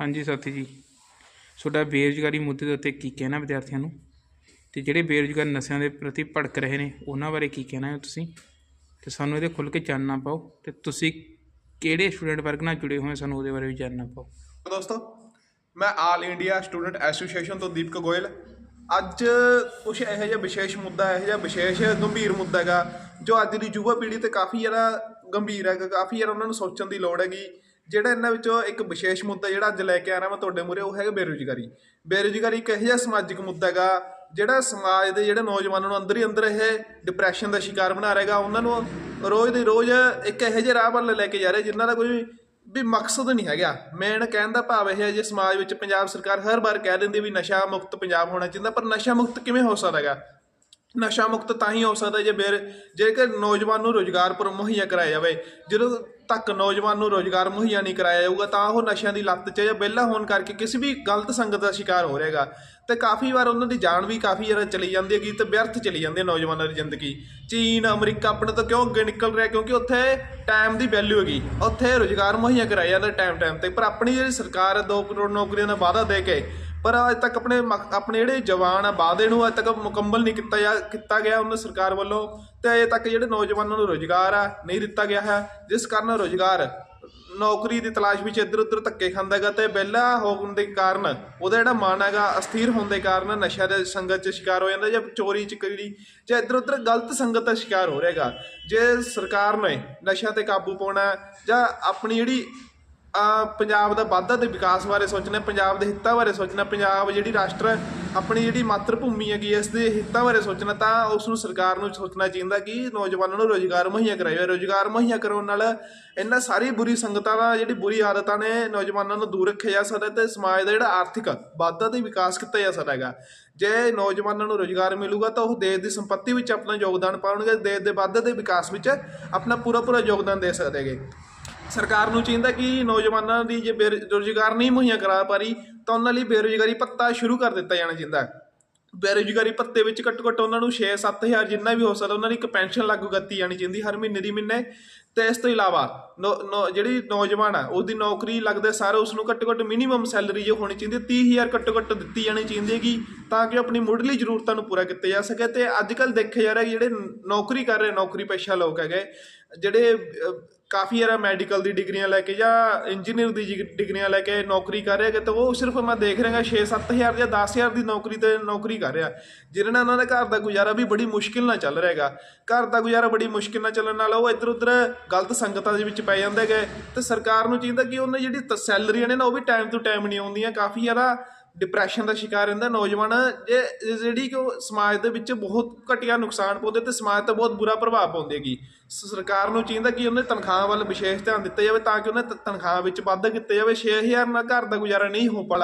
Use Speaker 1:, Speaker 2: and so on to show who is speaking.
Speaker 1: ਹਾਂਜੀ ਸਾਥੀ ਜੀ। ਤੁਹਾਡਾ ਬੇਰੁਜ਼ਗਾਰੀ ਮੁੱਦੇ ਦੇ ਉੱਤੇ ਕੀ ਕਹਿਣਾ ਵਿਦਿਆਰਥੀਆਂ ਨੂੰ? ਤੇ ਜਿਹੜੇ ਬੇਰੁਜ਼ਗਾਰ ਨਸ਼ਿਆਂ ਦੇ ਪ੍ਰਤੀ ਭੜਕ ਰਹੇ ਨੇ, ਉਹਨਾਂ ਬਾਰੇ ਕੀ ਕਹਿਣਾ ਹੈ ਤੁਸੀਂ? ਤੇ ਸਾਨੂੰ ਇਹਦੇ ਖੁੱਲ੍ਹ ਕੇ ਜਾਣਨਾ ਪਾਓ। ਤੇ ਤੁਸੀਂ ਕਿਹੜੇ ਸਟੂਡੈਂਟ ਵਰਗ ਨਾਲ ਜੁੜੇ ਹੋਏ ਸਾਨੂੰ ਉਹਦੇ ਬਾਰੇ ਵੀ ਜਾਣਨਾ ਪਾਓ।
Speaker 2: ਦੋਸਤੋ, ਮੈਂ ਆਲ ਇੰਡੀਆ ਸਟੂਡੈਂਟ ਐਸੋਸੀਏਸ਼ਨ ਤੋਂ ਦੀਪਕ ਗੋਇਲ। ਅੱਜ ਕੁਝ ਇਹੋ ਜਿਹਾ ਵਿਸ਼ੇਸ਼ ਮੁੱਦਾ, ਇਹੋ ਜਿਹਾ ਵਿਸ਼ੇਸ਼ ਗੰਭੀਰ ਮੁੱਦਾ ਹੈਗਾ, ਜੋ ਅੱਜ ਦੀ ਯੁਵਾ ਪੀੜ੍ਹੀ ਤੇ ਕਾਫੀ ਜ਼ਿਆਦਾ ਗੰਭੀਰ ਹੈਗਾ, ਕਾਫੀ ਜ਼ਿਆਦਾ ਉਹਨਾਂ ਨੂੰ ਸੋਚਣ ਦੀ ਲੋੜ ਹੈਗੀ। ਜਿਹੜਾ ਇਹਨਾਂ ਵਿੱਚੋਂ ਇੱਕ ਵਿਸ਼ੇਸ਼ ਮੁੱਦਾ ਜਿਹੜਾ ਅੱਜ ਲੈ ਕੇ ਆ ਰਿਹਾ ਮੈਂ ਤੁਹਾਡੇ ਮੂਹਰੇ, ਉਹ ਹੈਗਾ ਬੇਰੁਜ਼ਗਾਰੀ। ਬੇਰੁਜ਼ਗਾਰੀ ਇੱਕ ਇਹੋ ਜਿਹਾ ਸਮਾਜਿਕ ਮੁੱਦਾ ਹੈਗਾ, ਜਿਹੜਾ ਸਮਾਜ ਦੇ ਜਿਹੜੇ ਨੌਜਵਾਨਾਂ ਨੂੰ ਅੰਦਰ ਹੀ ਅੰਦਰ ਇਹ ਡਿਪਰੈਸ਼ਨ ਦਾ ਸ਼ਿਕਾਰ ਬਣਾ ਰਹੇਗਾ ਉਹਨਾਂ ਨੂੰ ਰੋਜ਼ ਦੀ ਰੋਜ਼ ਇੱਕ ਇਹੋ ਜਿਹੇ ਰਾਹ ਵੱਲ ਲੈ ਕੇ ਜਾ ਰਿਹਾ, ਜਿਨ੍ਹਾਂ ਦਾ ਕੋਈ ਵੀ ਮਕਸਦ ਨਹੀਂ ਹੈਗਾ। ਮੇਨ ਕਹਿਣ ਦਾ ਭਾਵ ਇਹ ਹੈ, ਜੇ ਸਮਾਜ ਵਿੱਚ ਪੰਜਾਬ ਸਰਕਾਰ ਹਰ ਵਾਰ ਕਹਿ ਦਿੰਦੀ ਵੀ ਨਸ਼ਾ ਮੁਕਤ ਪੰਜਾਬ ਹੋਣਾ ਚਾਹੀਦਾ, ਪਰ ਨਸ਼ਾ ਮੁਕਤ ਕਿਵੇਂ ਹੋ ਸਕਦਾ ਹੈਗਾ? ਨਸ਼ਾ ਮੁਕਤ ਤਾਂ ਹੀ ਹੋ ਸਕਦਾ ਜੇ ਬੇਰ ਜੇਕਰ ਨੌਜਵਾਨ ਨੂੰ ਰੋਜ਼ਗਾਰ ਪਰ ਮੁਹੱਈਆ ਕਰਾਇਆ ਜਾਵੇ, ਜਦੋਂ ਤੱਕ ਨੌਜਵਾਨ ਨੂੰ ਰੋਜ਼ਗਾਰ ਮੁਹੱਈਆ ਨਹੀਂ ਕਰਾਇਆ ਜਾਊਗਾ, ਤਾਂ ਉਹ ਨਸ਼ਿਆਂ ਦੀ ਲੱਤ 'ਚ ਜਾਂ ਵਿਹਲਾ ਹੋਣ ਕਰਕੇ ਕਿਸੇ ਵੀ ਗਲਤ ਸੰਗਤ ਦਾ ਸ਼ਿਕਾਰ ਹੋ ਰਹੇਗਾ। ਤੇ ਕਾਫੀ ਵਾਰ ਉਹਨਾਂ ਦੀ ਜਾਨ ਵੀ ਕਾਫੀ ਜ਼ਿਆਦਾ ਚਲੀ ਜਾਂਦੀ ਹੈਗੀ ਤੇ ਵਿਅਰਥ ਚਲੀ ਜਾਂਦੀ ਹੈ ਨੌਜਵਾਨਾਂ ਦੀ ਜ਼ਿੰਦਗੀ। ਚੀਨ, ਅਮਰੀਕਾ ਆਪਣੇ ਤੋਂ ਕਿਉਂ ਅੱਗੇ ਨਿਕਲ ਰਿਹਾ, ਕਿਉਂਕਿ ਉੱਥੇ ਟਾਈਮ ਦੀ ਵੈਲਿਊ ਹੈਗੀ। ਉੱਥੇ ਰੋਜ਼ਗਾਰ ਮੁਹੱਈਆ ਕਰਾਇਆ ਜਾਂਦਾ ਟਾਈਮ ਟਾਈਮ ਤੇ, ਪਰ ਆਪਣੀ ਜਿਹੜੀ ਸਰਕਾਰ ਹੈ 2 ਕਰੋੜ ਨੌਕਰੀਆਂ ਦਾ ਵਾਅਦਾ ਦੇ ਕੇ ਪਰ ਅੱਜ ਤੱਕ ਆਪਣੇ ਮਕ- ਆਪਣੇ ਜਿਹੜੇ ਜਵਾਨ ਆ ਵਾਅਦੇ ਨੂੰ ਅੱਜ ਤੱਕ ਮੁਕੰਮਲ ਨਹੀਂ ਕੀਤਾ ਜਾ ਕੀਤਾ ਗਿਆ ਉਹਨਾਂ ਸਰਕਾਰ ਵੱਲੋਂ। ਤੇ ਅਜੇ ਤੱਕ ਜਿਹੜੇ ਨੌਜਵਾਨਾਂ ਨੂੰ ਰੋਜ਼ਗਾਰ ਆ, ਨਹੀਂ ਦਿੱਤਾ ਗਿਆ ਹੈ। ਜਿਸ ਕਾਰਨ ਰੋਜ਼ਗਾਰ ਨੌਕਰੀ ਦੀ ਤਲਾਸ਼ ਵਿੱਚ ਇੱਧਰ ਉੱਧਰ ਧੱਕੇ ਖਾਂਦਾ ਹੈਗਾ ਤੇ ਵਿਹਲਾ ਹੋਣ ਦੇ ਕਾਰਨ ਉਹਦਾ ਜਿਹੜਾ ਮਨ ਹੈਗਾ, ਅਸਥਿਰ ਹੋਣ ਦੇ ਕਾਰਨ ਨਸ਼ਾ ਦੇ ਸੰਗਤ 'ਚ ਸ਼ਿਕਾਰ ਹੋ ਜਾਂਦਾ ਜਾਂ ਚੋਰੀ, ਚਕਰੀ ਜਾਂ ਇੱਧਰ ਉੱਧਰ ਗਲਤ ਸੰਗਤ ਦਾ ਸ਼ਿਕਾਰ ਹੋ ਰਿਹਾ ਹੈਗਾ। ਜੇ ਸਰਕਾਰ ਨੇ ਨਸ਼ਾ ਤੇ ਕਾਬੂ ਪਾਉਣਾ ਹੈ ਜਾਂ ਆਪਣੀ ਜਿਹੜੀ ਪੰਜਾਬ ਦਾ ਵਾਧਾ ਤੇ ਵਿਕਾਸ ਬਾਰੇ ਸੋਚਣਾ, ਪੰਜਾਬ ਦੇ ਹਿੱਤਾਂ ਬਾਰੇ ਸੋਚਣਾ, ਪੰਜਾਬ ਜਿਹੜੀ ਰਾਸ਼ਟਰ ਆਪਣੀ ਜਿਹੜੀ ਮਾਤਰ ਭੂਮੀ ਹੈਗੀ ਇਸ ਦੇ ਹਿੱਤਾਂ ਬਾਰੇ ਸੋਚਣਾ, ਤਾਂ ਉਸ ਨੂੰ ਸਰਕਾਰ ਨੂੰ ਸੋਚਣਾ ਚਾਹੀਦਾ ਕਿ ਨੌਜਵਾਨਾਂ ਨੂੰ ਰੋਜ਼ਗਾਰ ਮੁਹੱਈਆ ਕਰਾਇਆ ਰੋਜ਼ਗਾਰ ਮੁਹੱਈਆ ਕਰਾਉਣ ਨਾਲ ਇਹਨਾਂ ਸਾਰੀ ਬੁਰੀ ਸੰਗਤਾਂ ਦਾ ਜਿਹੜੀ ਬੁਰੀ ਆਦਤਾਂ ਨੇ ਨੌਜਵਾਨਾਂ ਨੂੰ ਦੂਰ ਰੱਖਿਆ ਜਾ ਸਕਦਾ ਤੇ ਸਮਾਜ ਦਾ ਜਿਹੜਾ ਆਰਥਿਕ ਵਾਧਾ ਤੇ ਵਿਕਾਸ ਕੀਤਾ ਜਾ ਸਕਦਾ ਹੈਗਾ। ਜੇ ਨੌਜਵਾਨਾਂ ਨੂੰ ਰੋਜ਼ਗਾਰ ਮਿਲੂਗਾ ਤਾਂ ਉਹ ਦੇਸ਼ ਦੀ ਸੰਪਤੀ ਵਿੱਚ ਆਪਣਾ ਯੋਗਦਾਨ ਪਾਉਣਗੇ, ਦੇਸ਼ ਦੇ ਵਾਧੇ ਦੇ ਵਿਕਾਸ ਵਿੱਚ ਆਪਣਾ ਪੂਰਾ ਪੂਰਾ ਯੋਗਦਾਨ ਦੇ ਸਕਦੇ ਹੈਗੇ। ਸਰਕਾਰ ਨੂੰ ਚਾਹੀਦਾ ਕਿ ਨੌਜਵਾਨਾਂ ਦੀ ਜੇ ਬੇਰੁਜ਼ਗਾਰ ਨਹੀਂ ਮੁਹੱਈਆ ਕਰਾ ਪਾ ਰਹੀ ਤਾਂ ਉਹਨਾਂ ਲਈ ਬੇਰੁਜ਼ਗਾਰੀ ਭੱਤਾ ਸ਼ੁਰੂ ਕਰ ਦਿੱਤਾ ਜਾਣਾ ਚਾਹੀਦਾ। ਬੇਰੁਜ਼ਗਾਰੀ ਭੱਤੇ ਵਿੱਚ ਘੱਟੋ ਘੱਟ ਉਹਨਾਂ ਨੂੰ 6-7000 ਜਿੰਨਾ ਵੀ ਹੋ ਸਕਦਾ, ਉਹਨਾਂ ਦੀ ਇੱਕ ਪੈਨਸ਼ਨ ਲਾਗੂ ਕੀਤੀ ਜਾਣੀ ਚਾਹੀਦੀ ਹਰ ਮਹੀਨੇ ਦੀ ਮਹੀਨੇ। ਤੇ ਇਸ ਤੋਂ ਇਲਾਵਾ ਨੌ- ਨੌ- ਜਿਹੜੀ ਨੌਜਵਾਨ ਆ, ਉਹਦੀ ਨੌਕਰੀ ਲੱਗਦੇ ਸਾਰੇ ਉਸ ਨੂੰ ਘੱਟੋ ਘੱਟ ਮਿਨੀਮਮ ਸੈਲਰੀ ਜੋ ਹੋਣੀ ਚਾਹੀਦੀ ਹੈ 30000 ਘੱਟੋ ਘੱਟ ਦਿੱਤੀ ਜਾਣੀ ਚਾਹੀਦੀ ਹੈਗੀ। ਤਾਂ ਕਿ ਉਹ ਆਪਣੀ ਮੁੱਢਲੀ ਜ਼ਰੂਰਤਾਂ ਨੂੰ ਪੂਰਾ ਕੀਤਾ ਜਾ ਸਕੇ ਤੇ ਅੱਜ ਕੱਲ ਦੇਖਿਆ ਜਾ ਰਿਹਾ ਕਿ ਜਿਹੜੇ ਨੌਕਰੀ ਕਰ ਰਹੇ ਨੌਕਰੀ ਪੇਸ਼ਾ ਲੋਕ ਹੈਗੇ, ਜਿਹੜੇ ਕਾਫੀ ਯਾਰਾ ਮੈਡੀਕਲ ਦੀ ਡਿਗਰੀਆਂ ਲੈ ਕੇ ਜਾਂ ਇੰਜੀਨੀਅਰ ਦੀ ਜਿਗ- ਡਿਗਰੀਆਂ ਲੈ ਕੇ ਨੌਕਰੀ ਕਰ ਰਹੇ ਹੈਗੇ ਤਾਂ ਉਹ ਸਿਰਫ ਮੈਂ ਦੇਖ ਰਿਹਾ 6-7000 ਜਾਂ 10000 ਦੀ ਨੌਕਰੀ ਤੇ ਨੌਕਰੀ ਕਰ ਰਿਹਾ, ਜਿਹਦੇ ਨਾਲ ਉਹਨਾਂ ਦਾ ਘਰ ਦਾ ਗੁਜ਼ਾਰਾ ਵੀ ਬੜੀ ਮੁਸ਼ਕਿਲ ਨਾਲ ਚੱਲ ਰਿਹਾ ਹੈਗਾ। ਘਰ ਦਾ ਗੁਜ਼ਾਰਾ ਬੜੀ ਮੁਸ਼ਕਿਲ ਨਾਲ ਚੱਲਣ ਨਾਲ ਉਹ ਇੱਧਰ ਉੱਧਰ ਗਲਤ ਸੰਗਤਾਂ ਦੇ ਵਿੱਚ ਪੈ ਜਾਂਦੇ ਹੈਗੇ ਤੇ ਸਰਕਾਰ ਨੂੰ ਚਾਹੀਦਾ ਕਿ ਉਹਨਾਂ ਜਿਹੜੀ ਤ- ਸੈਲਰੀਆਂ ਨੇ ਨਾ ਉਹ ਵੀ ਟਾਈਮ ਟੂ ਟਾਈਮ ਨਹੀਂ ਆਉਂਦੀਆਂ, ਕਾਫੀ ਜ਼ਿਆਦਾ ਡਿਪਰੈਸ਼ਨ ਦਾ ਸ਼ਿਕਾਰ ਰਹਿੰਦਾ, ਨੌਜਵਾਨ ਜੇ ਜਿਹੜੀ ਕਿ ਉਹ ਸਮਾਜ ਦੇ ਵਿੱਚ ਬਹੁਤ ਘਟੀਆ ਨੁਕਸਾਨ ਪਾਉਂਦੇ ਤੇ ਸਮਾਜ ਤੇ ਬਹੁਤ ਬੁਰਾ ਪ੍ਰਭਾਵ ਪਾਉਂਦੇ ਹੈਗੀ ਸਰਕਾਰ ਨੂੰ ਚਾਹੀਦਾ ਕਿ ਉਹਨੇ ਤਨਖਾਹਾਂ ਵੱਲ ਵਿਸ਼ੇਸ਼ ਧਿਆਨ ਦਿੱਤਾ ਜਾਵੇ ਤਾਂ ਕਿ ਉਹਨੇ ਤ- ਤਨਖਾਹ ਵਿੱਚ ਵਾਧਾ ਕੀਤਾ ਜਾਵੇ 6000 ਨਾਲ ਘਰ ਦਾ ਗੁਜ਼ਾਰਾ ਨਹੀਂ ਹੋ ਪਾ